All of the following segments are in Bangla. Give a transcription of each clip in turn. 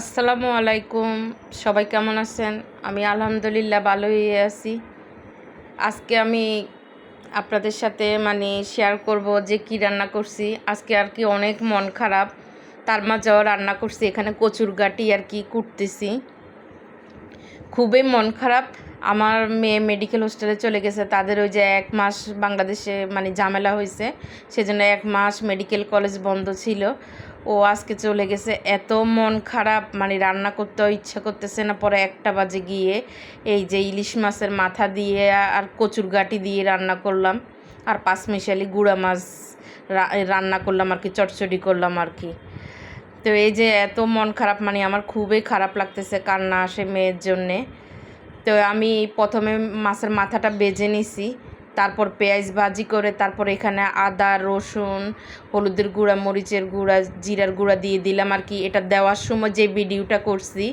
আসসালামু আলাইকুম। সবাই কেমন আছেন? আমি আলহামদুলিল্লাহ ভালোই আছি। আজকে আমি আপনাদের সাথে মানে শেয়ার করব যে কি রান্না করছি। আজকে আর কি অনেক মন খারাপ। তার মাঝেও রান্না করছি। এখানে কচুর গাটি আর কি কুটতেছি। খুবই মন খারাপ। আমার মেয়ে মেডিকেল হোস্টেলে চলে গেছে। তাদের ওই যে এক মাস বাংলাদেশে মানে ঝামেলা হয়েছে। সেজন্য এক মাস মেডিকেল কলেজ বন্ধ ছিল। ও আজকে চলে গেছে। এত মন খারাপ মানে রান্না করতেও ইচ্ছা করতেছে না। পরে একটা বাজে গিয়ে এই যে ইলিশ মাছের মাথা দিয়ে আর কচুর গাটি দিয়ে রান্না করলাম। আর পাঁচমিশালি গুঁড়া মাছ রান্না করলাম আর কি চটচড়ি করলাম আর কি। তো এই যে এত মন খারাপ মানে আমার খুবই খারাপ লাগতেছে কান্না আসে মেয়ের জন্যে। তো আমি প্রথমে মাছের মাথাটা বেজে নিছি। তারপর পেঁয়াজ ভাজি করে তারপর এখানে আদা, রসুন, হলুদের গুঁড়া, মরিচের গুঁড়া, জিরার গুঁড়া দিয়ে দিলাম আর কি। এটা দেওয়ার সময় যে ভিডিওটা করছি,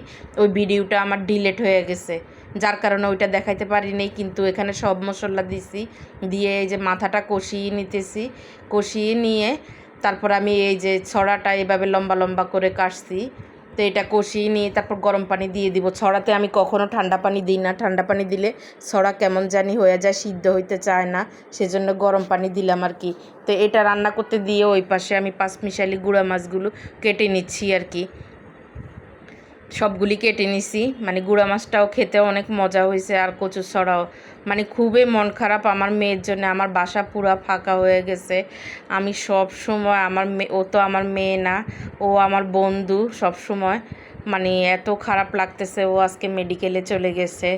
ওই ভিডিওটা আমার ডিলেট হয়ে গেছে। যার কারণে ওইটা দেখাইতে পারিনি কিন্তু এখানে সব মশলা দিছি। দিয়ে এই যে মাথাটা কষিয়ে নিতেছি। কষিয়ে নিয়ে তারপর আমি এই যে ছড়াটা এভাবে লম্বা লম্বা করে কাটছি। তো এটা কষিয়ে নিয়ে তারপর গরম পানি দিয়ে দিব। ছড়াতে আমি কখনো ঠান্ডা পানি দিই না। ঠান্ডা পানি দিলে ছড়া কেমন জানি হয়ে যায়, সিদ্ধ হইতে চায় না। সেজন্য গরম পানি দিলাম আর কি। তো এটা রান্না করতে দিয়ে ওই পাশে আমি পাঁচ মিশালি গুঁড়া মাছগুলো কেটে নিচ্ছি আর কি। সবগুলি কেটে নিছি। মানে গুঁড়া মাছটাও খেতে অনেক মজা হয়েছে আর কচু ছড়াও মানে খুবই মন খারাপ আমার মেয়ের জন্য। আমার বাসা পুরা ফাঁকা হয়ে গেছে। আমি সব সময় আমার মেয়ে ও তো আমার মেয়ে না, ও আমার বন্ধু সব সময়। মানে এত খারাপ লাগতেছে ও আজকে মেডিকেলে চলে গেছে।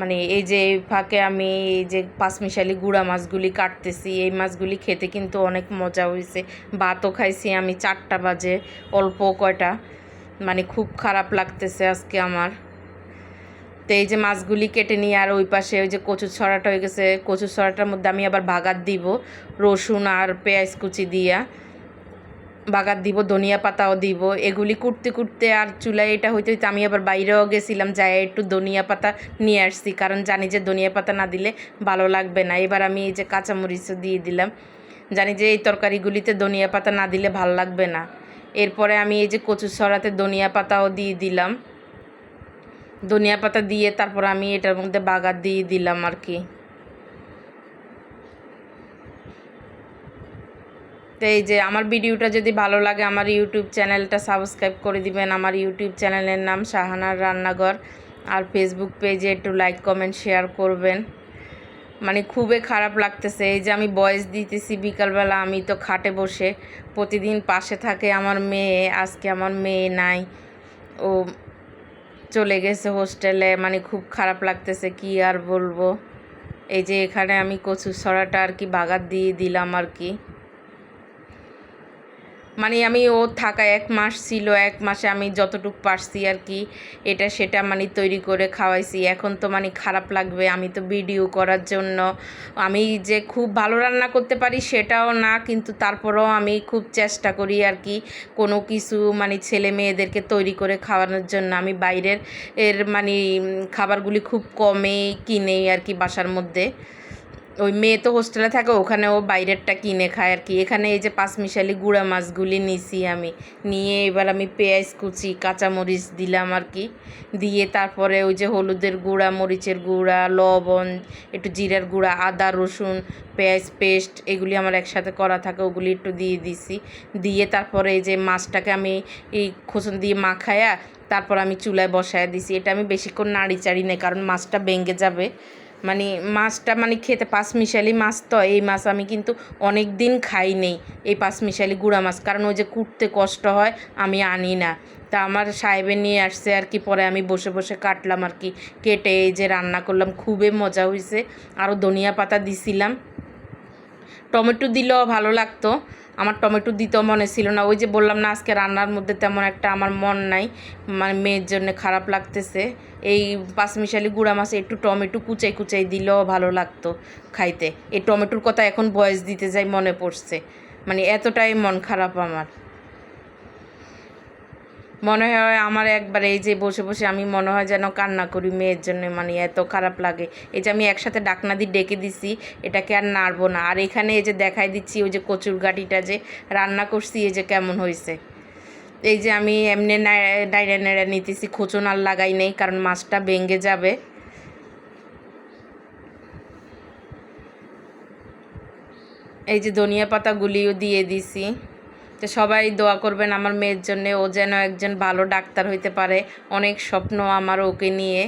মানে এই যে ফাঁকে আমি এই যে পাঁচমিশালি গুঁড়া মাছগুলি কাটতেছি, এই মাছগুলি খেতে কিন্তু অনেক মজা হয়েছে। ভাতও খাইছি আমি চারটা বাজে, অল্প কয়টা। মানে খুব খারাপ লাগতেছে আজকে আমার। তো এই যে মাছগুলি কেটে নিয়ে আর ওই পাশে ওই যে কচু ছড়াটা হয়ে গেছে কচু ছড়াটার মধ্যে আমি আবার ভাগাত দিব, রসুন আর পেঁয়াজ কুচি দিয়া। বাগাত দিব, ধনিয়া পাতাও দিব, এগুলি কুটতে কুটতে আর চুলায় এটা হইতে হইতে আমি আবার বাইরেও গেছিলাম যাই একটু ধনিয়া পাতা নিয়ে আসছি, কারণ জানি যে ধনিয়া পাতা না দিলে ভালো লাগবে না। এবার আমি এই যে কাঁচামরিচও দিয়ে দিলাম, জানি যে এই তরকারিগুলিতে ধনিয়া পাতা না দিলে ভালো লাগবে না। এরপরে আমি এই যে কচু ছড়াতে ধনিয়া পাতাও দিয়ে দিলাম। ধনিয়া পাতা দিয়ে তারপর আমি এটার মধ্যে বাগার দিয়ে দিলাম আর কি। তো এই যে আমার ভিডিওটা যদি ভালো লাগে, আমার ইউটিউব চ্যানেলটা সাবস্ক্রাইব করে দিবেন। আমার ইউটিউব চ্যানেলের নাম শাহানার রান্নাঘর। আর ফেসবুক পেজে একটু লাইক কমেন্ট শেয়ার করবেন। মানে খুবই খারাপ লাগতেছে। এই যে আমি বয়স দিতেছি বিকালবেলা, আমি তো খাটে বসে প্রতিদিন পাশে থাকে আমার মেয়ে, আজকে আমার মেয়ে নাই। ও চলে গেছে হোস্টেলে মানে খুব খারাপ লাগতেছে, কি আর বলব? এই যে এখানে আমি কচু ছড়াটা আর কি বাগার দিয়ে দিলাম আর কি। মানে আমি ও থাকা এক মাস ছিল, এক মাসে আমি যতটুক পারছি আর কি, এটা সেটা মানে তৈরি করে খাওয়াইছি। এখন তো মানে খারাপ লাগবে, আমি তো ভিডিও করার জন্য। আমি যে খুব ভালো রান্না করতে পারি সেটাও না, কিন্তু তারপরেও আমি খুব চেষ্টা করি আর কি, কোনো কিছু মানে ছেলে মেয়েদেরকে তৈরি করে খাওয়ানোর জন্য। আমি বাইরের এর মানে খাবারগুলি খুব কমে কিনেই আর কি বাসার মধ্যে। ওই মেয়ে তো হোস্টেলে থাকে, ওখানে ও বাইরেরটা কিনে খায় আর কি। এখানে এই যে পাঁচমিশালি গুঁড়া মাছগুলি নিছি আমি। নিয়ে এবার আমি পেঁয়াজ কুচি, কাঁচামরিচ দিলাম আর কি। দিয়ে তারপরে ওই যে হলুদের গুঁড়া, মরিচের গুঁড়া, লবণ, একটু জিরার গুঁড়া, আদা, রসুন, পেঁয়াজ পেস্ট এগুলি আমার একসাথে করা থাকে, ওগুলি একটু দিয়ে দিছি। দিয়ে তারপরে এই যে মাছটাকে আমি এই খোসন দিয়ে মাখায়া তারপর আমি চুলায় বসায় দিছি। এটা আমি বেশিক্ষণ নাড়ি চাড়ি নেই, কারণ মাছটা ভেঙে যাবে। মানে মাছটা মানে খেতে পাঁচমিশালি মাছ তো, এই মাছ আমি কিন্তু অনেক দিন খাই নেই এই পাঁচমিশালি গুঁড়া মাছ। কারণ ওই যে কুটতে কষ্ট হয়, আমি আনি না। তা আমার সাহেবে নিয়ে আসছে আর কি, পরে আমি বসে বসে কাটলাম আর কি, কেটে এই যে রান্না করলাম, খুবই মজা হয়েছে আরও ধনিয়া পাতা দিছিলাম। টমেটো দিলেও ভালো লাগতো। আমার টমেটো দিতেও মনে ছিল না। ওই যে বললাম না, আজকে রান্নার মধ্যে তেমন একটা আমার মন নাই মানে মেয়ের জন্য খারাপ লাগতেছে। এই পাঁচমিশালি গুঁড়া মাছে একটু টমেটো কুচাই কুচাই দিলেও ভালো লাগতো খাইতে। এই টমেটোর কথা এখন বয়স দিতে যাই মনে পড়ছে। মানে এতটাই মন খারাপ আমার। মনে হয় আমার একবার এই যে বসে বসে আমি মনে হয় যেন কান্না করি, মেয়ের জন্য মানে এত খারাপ লাগে। এই যে আমি একসাথে ডাকনা দিয়ে ডেকে দিছি, এটাকে আর নাড়বো না। আর এখানে এই যে দেখাই দিচ্ছি, ওই যে কচুর গাটিটা যে রান্না করছি, এই যে কেমন হয়েছে এই যে আমি এমনি ডাইরে নেড়ে নিতেছি, খোঁচন আর লাগাই নেই, কারণ মাছটা ভেঙে যাবে। এই যে ধনিয়া পাতাগুলিও দিয়ে দিছি। তো সবাই দোয়া করবেন আমার মেয়ের জন্য, ও যেন একজন ভালো ডাক্তার হইতে পারে। অনেক স্বপ্ন আমার ওকে নিয়ে।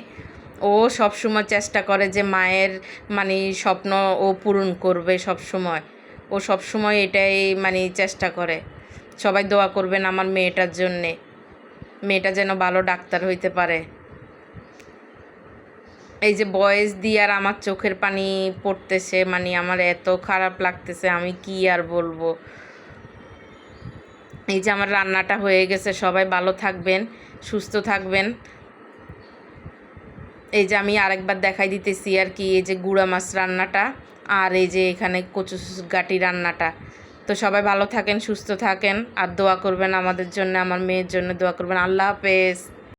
ও সব সময় চেষ্টা করে যে মায়ের মানে স্বপ্ন ও পূরণ করবে সব সময় ও সব সময় এটাই মানে চেষ্টা করে। সবাই দোয়া করবেন আমার মেয়েটার জন্যে। মেয়েটা যেন ভালো ডাক্তার হইতে পারে। এই যে বয়েস দিয়ে আর আমার চোখের পানি পড়তেছে মানে আমার এত খারাপ লাগতেছে, আমি কি আর বলব? এই যে আমার রান্নাটা হয়ে গেছে, সবাই ভালো থাকবেন, সুস্থ থাকবেন। এই যে আমি আরেকবার দেখাই দিতেছি আর কি, এই যে গুঁড়া মাছ রান্নাটা আর এই যে এখানে কচু গাটি রান্নাটা। তো সবাই ভালো থাকেন, সুস্থ থাকেন আর দোয়া করবেন আমাদের জন্য, আমার মেয়ের জন্য দোয়া করবেন। আল্লাহ হাফেজ।